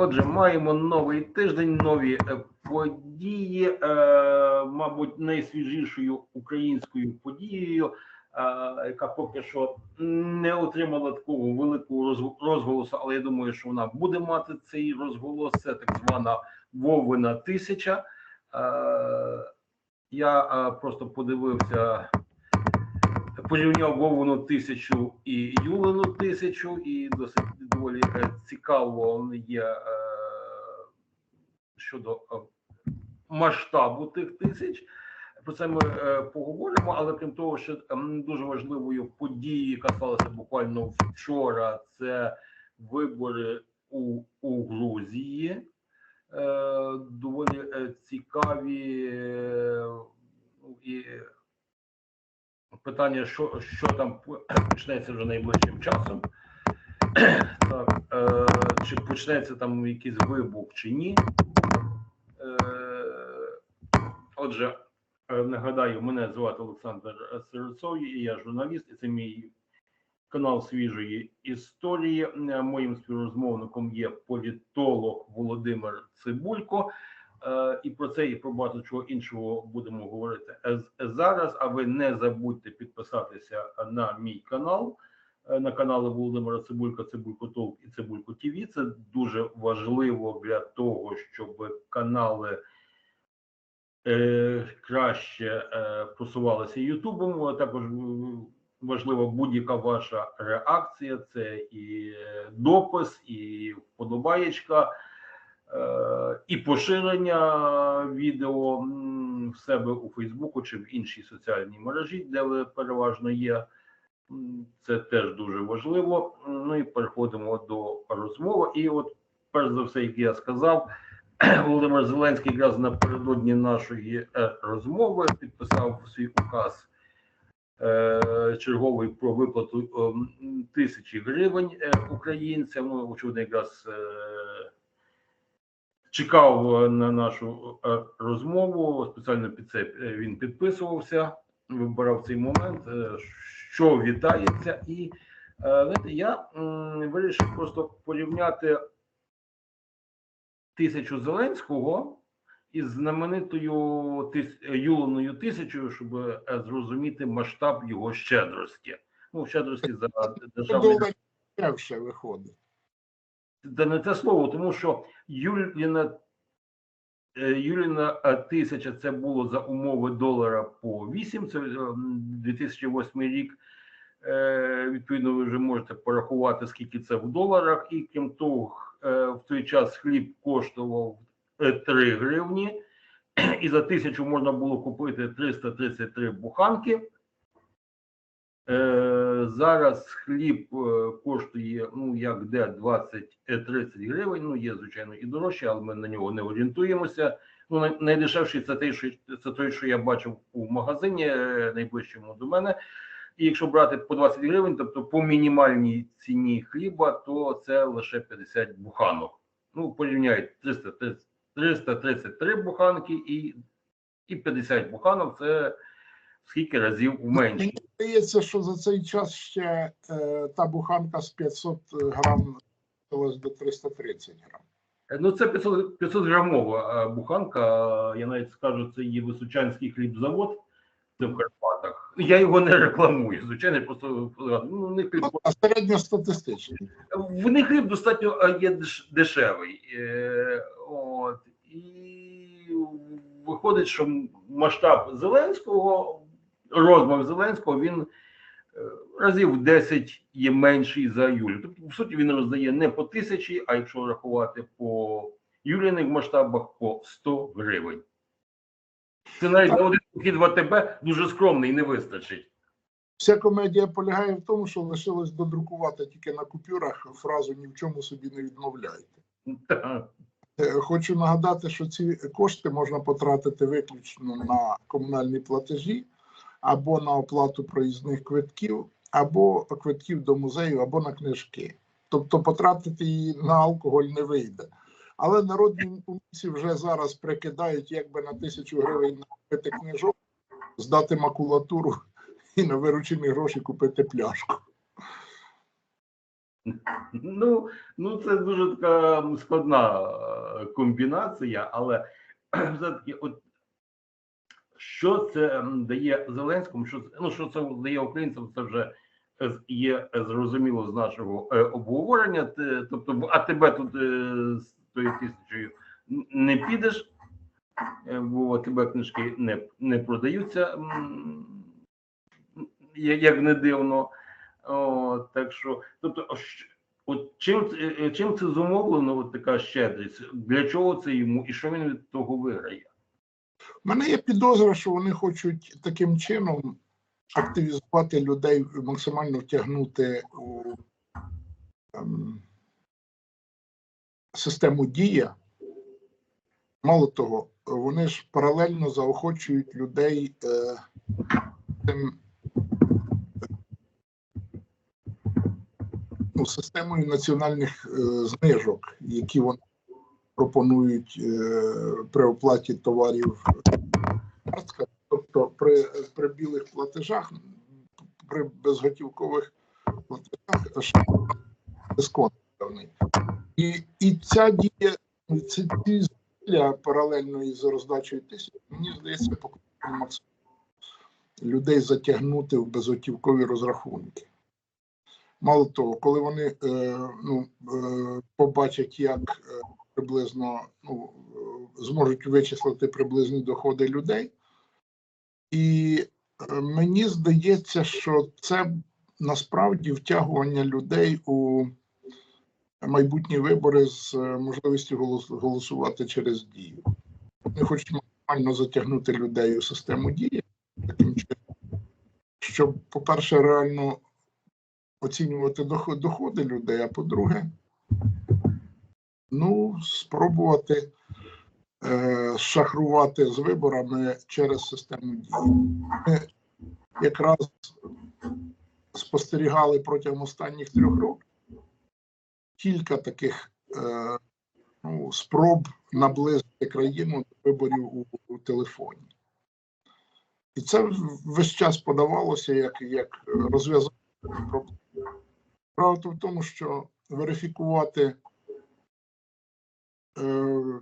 Отже, маємо новий тиждень, нові е, події. Е, мабуть, найсвіжішою українською подією, е, яка поки що не отримала такого великого розголосу, але я думаю, що вона буде мати цей розголос. Це так звана Вовина тисяча. Я просто подивився, порівняв Вовину тисячу і Юлину тисячу, і досить доволі е, цікаво є е, щодо е, масштабу тих тисяч. Про це ми поговоримо, але крім того, що ем, дуже важливою подією, яка сталася буквально вчора, це вибори у, у Грузії. Доволі цікаві ну, і питання, що, що там почнеться вже найближчим часом. Так, е, чи почнеться там якийсь вибух чи ні. Е, отже, е, нагадаю, мене звати Олександр Сирцов, і я журналіст, і це мій канал свіжої історії. Моїм співрозмовником є політолог Володимир Цибулько. Е, І про це і про багато чого іншого будемо говорити е, з- зараз. А ви не забудьте підписатися на мій канал, е, на канали Володимира Цибулька, Цибулько Толк і Цибулько ТВ. Це дуже важливо для того, щоб канали е, краще е, просувалися Ютубом. Також е, важлива будь-яка ваша реакція. Це і е, допис, і вподобаєчка е, і поширення відео в себе у Фейсбуку чи в іншій соціальній мережі, де ви переважно є. Це теж дуже важливо. Ну і переходимо до розмови. І от, перш за все, як я сказав, Володимир Зеленський якраз напередодні нашої е, розмови підписав свій указ е, черговий про виплату е, тисячі гривень е, українцям. Ну, очевидно, якраз е, чекав е, на нашу е, розмову. Спеціально під це е, він підписувався, вибирав цей момент, що вітається, і знаєте, я вирішив просто порівняти тисячу Зеленського із знаменитою тис... Юленою тисячою, щоб зрозуміти масштаб його щедрості. Ну, щедрості за державний виходить. Це не те слово, тому що Юліна, е, Юліна е, тисяча це було за умови долара по 8, це е, 2008 рік. Е, Відповідно, ви вже можете порахувати, скільки це в доларах, і крім того, е, в той час хліб коштував е, 3 гривні, і за тисячу можна було купити 333 буханки. Е, зараз хліб е, коштує, ну як де 20-30 гривень. Ну є звичайно і дорожче, але ми на нього не орієнтуємося. Ну найдешевший це той, що це той, що я бачив у магазині е, найближчому до мене. І якщо брати по 20 гривень, тобто по мінімальній ціні хліба, то це лише 50 буханок. Ну порівняйте 330 333 буханки і, і 50 буханок. Це скільки разів менше. Мені здається, що за цей час ще е, та буханка з 500 грам до 330 грам. Ну, це 500, 500 грамова е, буханка. Я навіть скажу, це є Височанський хлібзавод. Це в Карпатах. Я його не рекламую. Звичайно, просто ну, них хліб, Ну, а середньостатистичний. в них хліб достатньо е, є дешевий. Е, от. І виходить, що масштаб Зеленського, розмір Зеленського, він е, разів 10 є менший за Юлю. Тобто, в суті, він роздає не по тисячі, а якщо рахувати по Юліних масштабах, по 100 гривень. Це навіть на один похід в АТБ дуже скромний, не вистачить. Вся комедія полягає в тому, що лишилось додрукувати тільки на купюрах фразу ні в чому собі не відмовляйте. Так. Е, Хочу нагадати, що ці кошти можна потратити виключно на комунальні платежі або на оплату проїзних квитків, або квитків до музею, або на книжки. Тобто потратити її на алкоголь не вийде. Але народні умільці вже зараз прикидають, як би на тисячу гривень накупити книжок, здати макулатуру і на виручені гроші купити пляшку. Ну, ну це дуже така складна е, комбінація, але все-таки, от що це дає Зеленському, що ну що це дає українцям, це вже е, є е, зрозуміло з нашого е, обговорення. Тобто, в АТБ тут з тою тисячею не підеш, бо АТБ книжки не, не продаються, як не дивно. О, так що, тобто, от чим, чим це зумовлено, от така щедрість? Для чого це йому і що він від того виграє? У мене є підозра, що вони хочуть таким чином активізувати людей, максимально втягнути у ем, систему дія. Мало того, вони ж паралельно заохочують людей е, тим, ну, системою національних е, знижок, які вони пропонують е, при оплаті товарів тобто при, при білих платежах, при безготівкових платежах дисконт. І, і ця дія, ці, ці паралельно із роздачею тисяч, мені здається, покликані максимально людей затягнути в безготівкові розрахунки. Мало того, коли вони е, ну, е, побачать, як е, приблизно ну, е, зможуть вичислити приблизні доходи людей, і е, мені здається, що це насправді втягування людей у майбутні вибори з е, можливістю голосувати через дію. Вони хочуть максимально затягнути людей у систему дії таким чином, щоб, по-перше, реально оцінювати доходи людей, а по-друге, ну, спробувати е, шахрувати з виборами через систему дії. Ми якраз спостерігали протягом останніх трьох років кілька таких е, ну, спроб наблизити країну до виборів у, у телефоні. І це весь час подавалося як, як розв'язання проблеми. Правда в тому, що верифікувати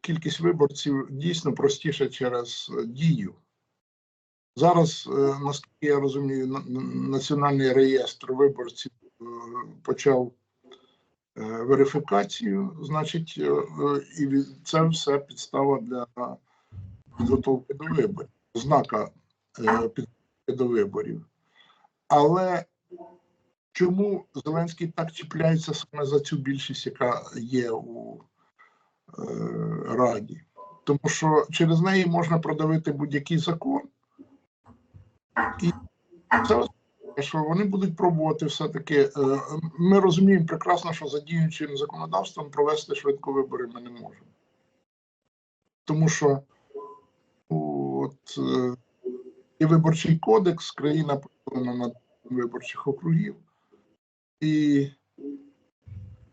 кількість виборців дійсно простіше через е, дію. Зараз, е, наскільки я розумію, на- на- Національний реєстр виборців е, почав е, верифікацію, значить, е, е, і це все підстава для підготовки до виборів, знака е, підготовки до виборів. Але чому Зеленський так чіпляється саме за цю більшість, яка є у е, Раді? Тому що через неї можна продавити будь-який закон, і це що вони будуть пробувати все-таки. е, Ми розуміємо прекрасно, що за діючим законодавством провести швидко вибори ми не можемо. Тому що от, е, є виборчий кодекс, країна поділена на виборчих округів. І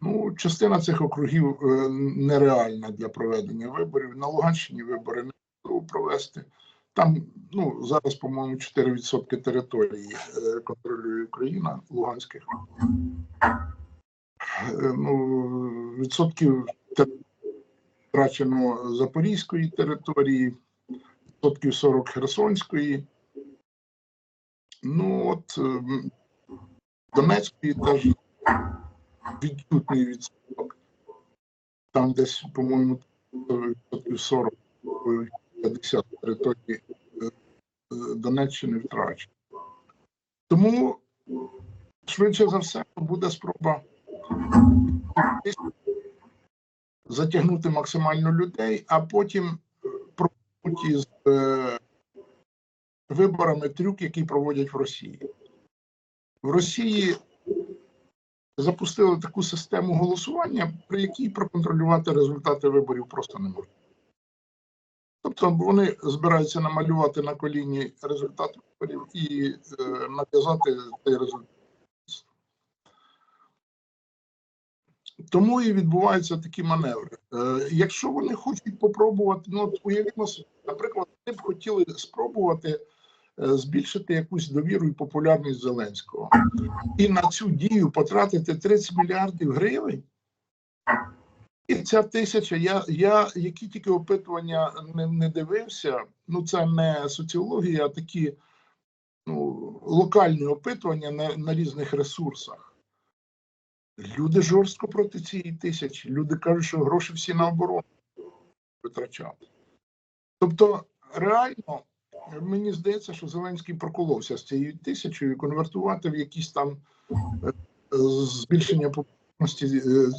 ну, частина цих округів е, нереальна для проведення виборів. На Луганщині вибори не можливо провести. Там ну, зараз, по-моєму, 4% території е, контролює Україна Луганських. Е, ну, відсотків втрачено Запорізької території, відсотків 40 Херсонської. Ну от Донецької теж відчутний відсоток. Там десь, по-моєму, відсотків 40 50 території е, е, Донеччини втрачено. Тому, швидше за все, буде спроба затягнути максимально людей, а потім е, пробувати із е, виборами трюк, який проводять в Росії. В Росії запустили таку систему голосування, при якій проконтролювати результати виборів просто не можна. Тобто вони збираються намалювати на коліні результати виборів і е, нав'язати цей результат. Тому і відбуваються такі маневри. Е, якщо вони хочуть попробувати, ну от уявімо, наприклад, вони б хотіли спробувати збільшити якусь довіру і популярність Зеленського. І на цю дію потратити 30 мільярдів гривень. І ця тисяча, я, я які тільки опитування не, не дивився, ну це не соціологія, а такі ну, локальні опитування на, на різних ресурсах. Люди жорстко проти цієї тисячі. Люди кажуть, що гроші всі на оборону витрачати. Тобто, реально, мені здається, що Зеленський проколовся з цією тисячою і конвертувати в якісь там е, е, збільшення популярності е,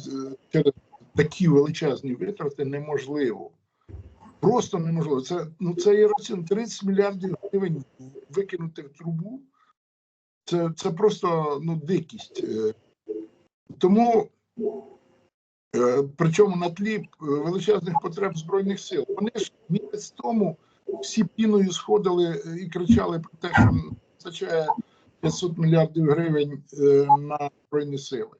через такі величезні витрати неможливо. Просто неможливо. Це, ну, це раціон 30 мільярдів гривень викинути в трубу. Це, це просто ну, дикість. Е, Тому, е, причому на тлі е, величезних потреб Збройних сил. Вони ж місяць тому всі піною сходили е, і кричали про те, що вистачає 500 мільярдів гривень е, на Збройні сили.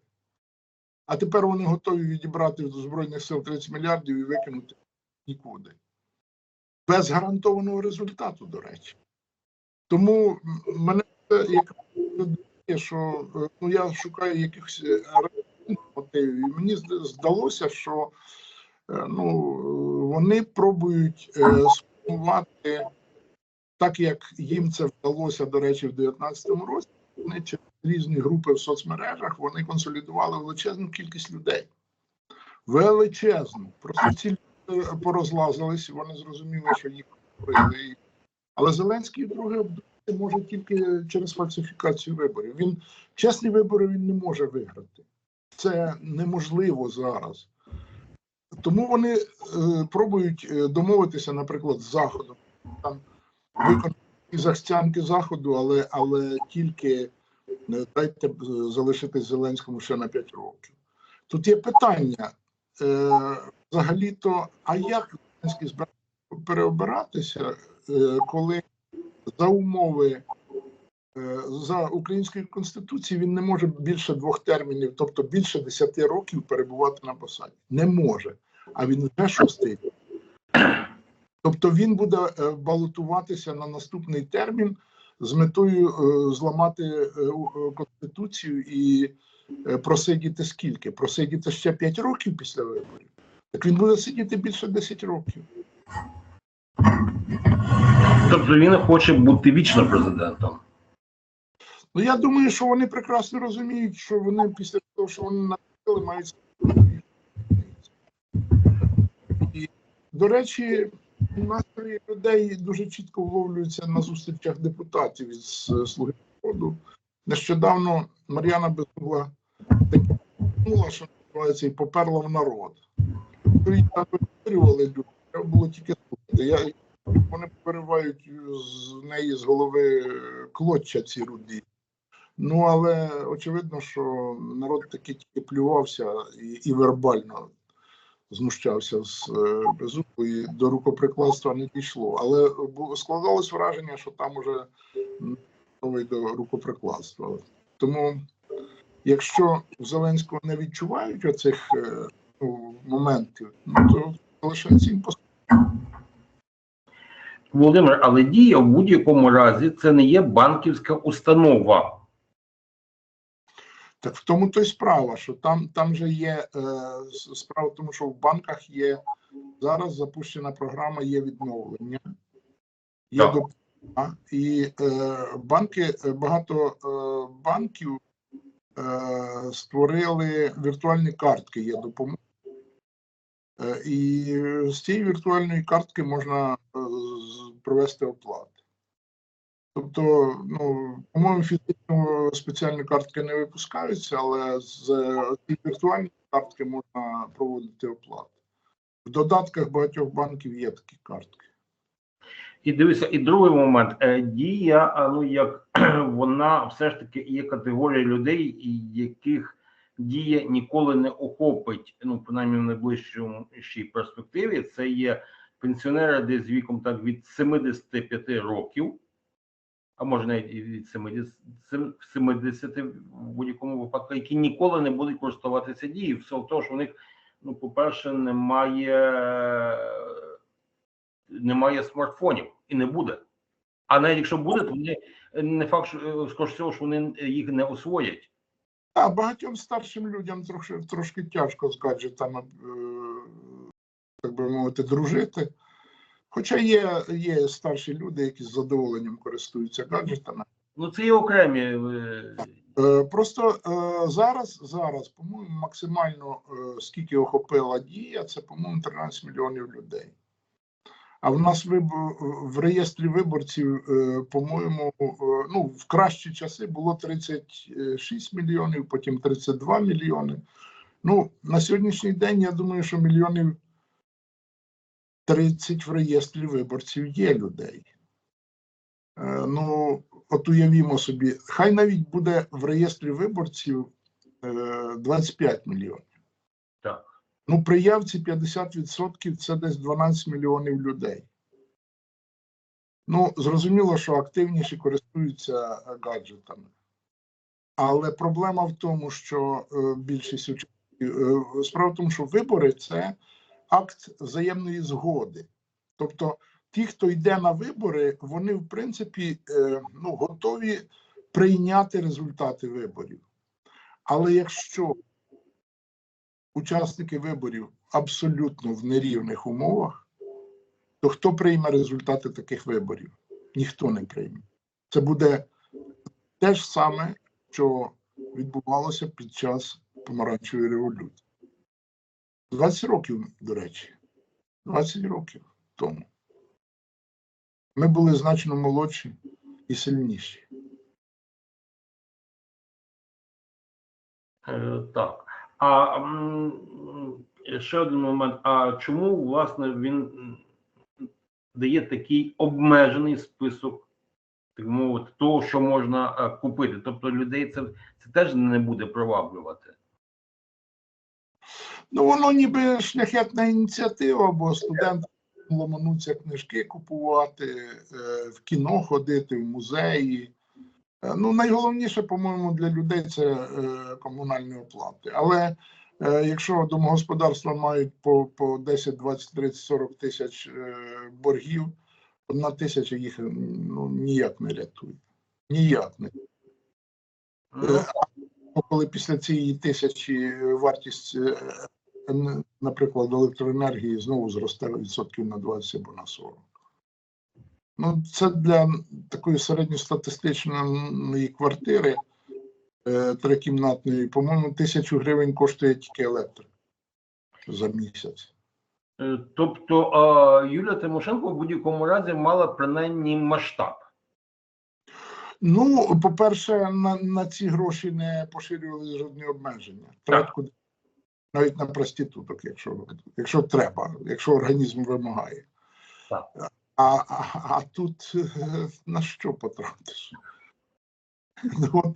А тепер вони готові відібрати з Збройних сил 30 мільярдів і викинути нікуди. Без гарантованого результату, до речі. Тому мене як що е, ну, я шукаю якихось мотивів. І мені здалося, що ну, вони пробують сформувати так, як їм це вдалося, до речі, в 2019 році. Вони через різні групи в соцмережах вони консолідували величезну кількість людей. Величезну. Просто ці люди порозлазились, вони зрозуміли, що їх вбили. Але Зеленський друге обдурити може тільки через фальсифікацію виборів. Він чесні вибори він не може виграти. Це неможливо зараз. Тому вони е, пробують е, домовитися, наприклад, з Заходом. Там виконати захстянки Заходу, але, але тільки е, дайте е, залишитись Зеленському ще на 5 років. Тут є питання. Е, взагалі-то, а як Зеленський переобиратися, е, коли за умови за українською конституцією він не може більше двох термінів, тобто більше 10 років перебувати на посаді. Не може. А він вже шостий. Тобто він буде е, балотуватися на наступний термін з метою е, зламати е, конституцію і просидіти скільки? Просидіти ще 5 років після виборів. Так він буде сидіти більше 10 років. Тобто він хоче бути вічно президентом. Ну я думаю, що вони прекрасно розуміють, що вони після того, що вони написали, мають до речі, настрої людей дуже чітко вловлюються на зустрічах депутатів із е, слуги народу. Нещодавно Мар'яна Безугла подумала, що називається, і поперла в народ. То її там вирювали люди, треба було тільки слухати. Я, вони виривають з неї з голови клоччя ці руді. Ну, але очевидно, що народ таки тільки плювався і, і вербально знущався з е, Безугу, і до рукоприкладства не дійшло. Але складалось враження, що там уже м, готовий до рукоприкладства. Тому, якщо в Зеленського не відчувають оцих е, ну, моментів, ну, то залишається їм пос- Володимир, але дія в будь-якому разі це не є банківська установа. Так в тому то й справа, що там, там же є е, справа в тому, що в банках є зараз запущена програма є відновлення, є Так. допомога, і е, банки, е, багато е, банків е, створили віртуальні картки, є допомога. Е, і з цієї віртуальної картки можна е, провести оплату. Тобто, ну, по-моєму, фізично спеціальні картки не випускаються, але з віртуальної картки можна проводити оплату. В додатках багатьох банків є такі картки. І дивися, і другий момент. Е, Дія, ну як вона все ж таки є категорія людей, яких дія ніколи не охопить, ну принаймні в найближчій перспективі. Це є пенсіонери десь віком так від 75 років, а може навіть і від 70, 70 в будь-якому випадку, які ніколи не будуть користуватися дією. Все того, що в них, ну, по-перше, немає немає смартфонів і не буде. А навіть якщо будуть, вони е, не факт, що скоріш всього, що вони їх не освоять. А багатьом старшим людям трошки, трошки тяжко з гаджетами, е, так би мовити, дружити. Хоча є, є старші люди, які з задоволенням користуються гаджетами. Ну це є окремі. е, Е, Просто е, зараз, зараз, по-моєму, максимально скільки охопила дія, це, по-моєму, 13 мільйонів людей. А в нас в реєстрі виборців, по-моєму, ну, в кращі часи було 36 мільйонів, потім 32 мільйони. Ну, на сьогоднішній день я думаю, що мільйонів 30 в реєстрі виборців є людей. Е, Ну, от уявімо собі, хай навіть буде в реєстрі виборців е, 25 мільйонів. Так. Ну, при явці 50% це десь 12 мільйонів людей. Ну, зрозуміло, що активніші користуються е, гаджетами. Але проблема в тому, що е, більшість учасників, е, справа в тому, що вибори це акт взаємної згоди. Тобто, ті, хто йде на вибори, вони в принципі е, ну, готові прийняти результати виборів. Але якщо учасники виборів абсолютно в нерівних умовах, то хто прийме результати таких виборів? Ніхто не прийме. Це буде те ж саме, що відбувалося під час помаранчевої революції. 20 років, до речі, 20 років тому. Ми були значно молодші і сильніші. Е, Так. А ще один момент. А чому, власне, він дає такий обмежений список, так мовити, того, що можна е, купити? Тобто людей це, це теж не буде приваблювати. Ну, воно ніби шляхетна ініціатива, бо студенти ломануться книжки купувати, е, в кіно ходити, в музеї. Е, Ну, найголовніше, по-моєму, для людей це е, комунальні оплати. Але якщо домогосподарства мають по, по 10, 20, 30, 40 тисяч боргів, одна тисяча їх ну, ніяк не рятує. Ніяк не Е, коли після цієї тисячі вартість, наприклад, електроенергії знову зросте відсотків на 20 або на 40. Ну, це для такої середньостатистичної квартири е, трикімнатної, по-моєму, тисячу гривень коштує тільки електрик за місяць. е, тобто Юлія Тимошенко в будь-якому разі мала принаймні масштаб. Ну, по-перше, на, на ці гроші не поширювали жодні обмеження. Трать куди навіть на проституток, якщо, якщо треба, якщо організм вимагає. Так. А, а, а тут е, на що потратиш? Ну, от,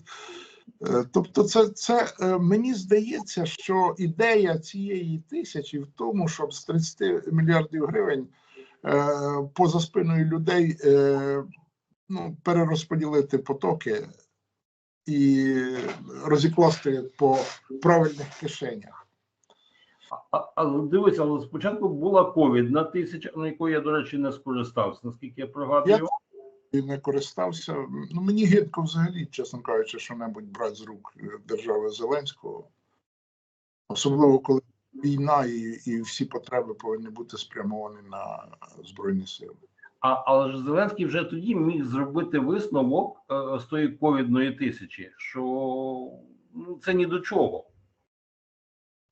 е, Тобто, це, це е, мені здається, що ідея цієї тисячі в тому, щоб з 30 мільярдів гривень е, поза спиною людей е, ну, перерозподілити потоки і розікласти по правильних кишенях. А, а- але дивися, але спочатку була ковідна тисяча, на яку я, до речі, не скористався, наскільки я пригадую. І не користався. Ну мені гидко взагалі, чесно кажучи, що небудь брати з рук е, держави Зеленського, особливо коли війна і, і всі потреби повинні бути спрямовані на Збройні Сили. А, але ж Зеленський вже тоді міг зробити висновок е, з тої ковідної тисячі, що ну, це ні до чого.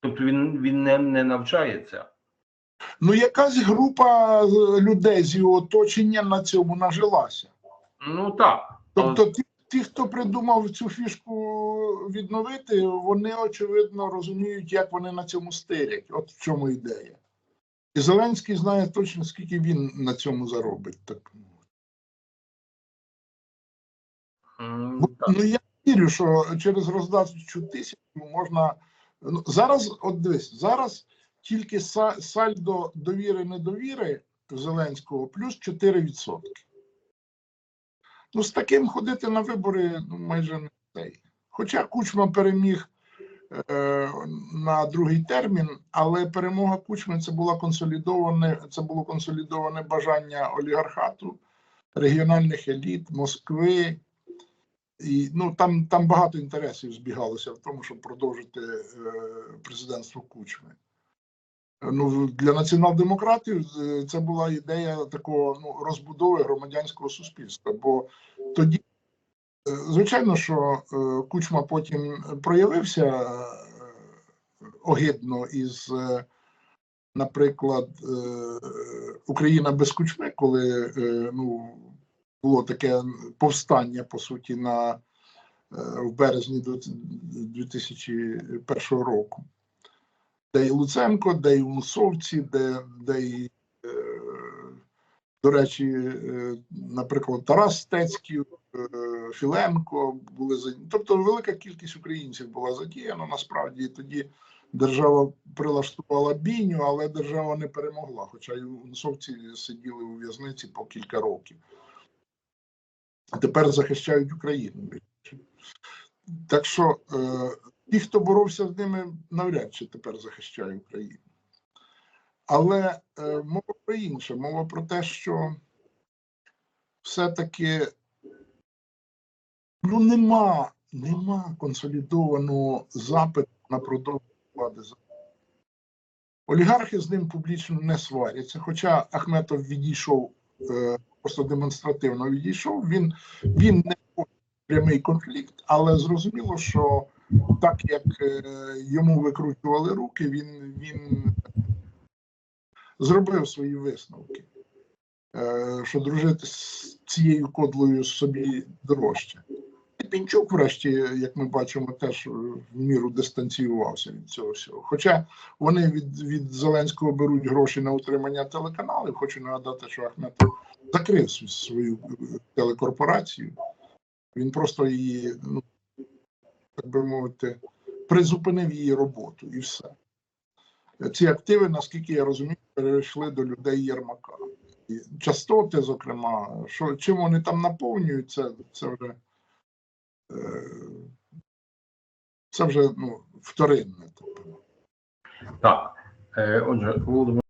Тобто він, він не, не навчається. Ну, якась група е, людей з його оточення на цьому нажилася. Ну так. Тобто, ті, ті, хто придумав цю фішку відновити, вони очевидно розуміють, як вони на цьому стирять. От в чому ідея. І Зеленський знає точно, скільки він на цьому заробить. Так. Бо, так. Ну я вірю, що через роздачу тисяч можна. Ну, зараз, от дивись, зараз тільки са- сальдо довіри недовіри Зеленського плюс 4%. Ну, з таким ходити на вибори ну, майже не цей. Хоча Кучма переміг е, на другий термін, але перемога Кучми це була консолідоване, це було консолідоване бажання олігархату регіональних еліт, Москви. І ну, там, там багато інтересів збігалося в тому, щоб продовжити е, президентство Кучми. Ну, для націонал-демократів е, це була ідея такого ну, розбудови громадянського суспільства. Бо тоді, е, звичайно, що е, Кучма потім проявився е, огидно із, наприклад, Україна без кучми, коли ну, було таке повстання, по суті, на, е, в березні 2001 року. Де і Луценко, де і Унсовці, де, де і, е, до речі, е, наприклад, Тарас Стецький, Філенко були задіяні. Тобто велика кількість українців була задіяна насправді. Тоді держава прилаштувала бійню, але держава не перемогла. Хоча і унсовці сиділи у в'язниці по кілька років. Тепер захищають Україну. Так що е, ті, хто боровся з ними, навряд чи тепер захищає Україну. Але е, мова про інше, мова про те, що все-таки ну, нема, нема консолідованого запиту на продовження влади. Олігархи з ним публічно не сваряться. Хоча Ахметов відійшов, е, просто демонстративно відійшов, він, він не прямий конфлікт, але зрозуміло, що так як е, йому викручували руки, він, він зробив свої висновки, е, що дружити з цією кодлою собі дорожче. І Пінчук, врешті, як ми бачимо, теж в міру дистанціювався від цього всього. Хоча вони від, від Зеленського беруть гроші на утримання телеканалів. Хочу нагадати, що Ахметов закрив свою- е, телекорпорацію. Він просто її, ну так би мовити, призупинив її роботу і все. Ці активи, наскільки я розумію, перейшли до людей Єрмака. І частоти, зокрема, що чим вони там наповнюють, це, це вже е, це вже ну, вторинне. Так, е, отже, Володимир.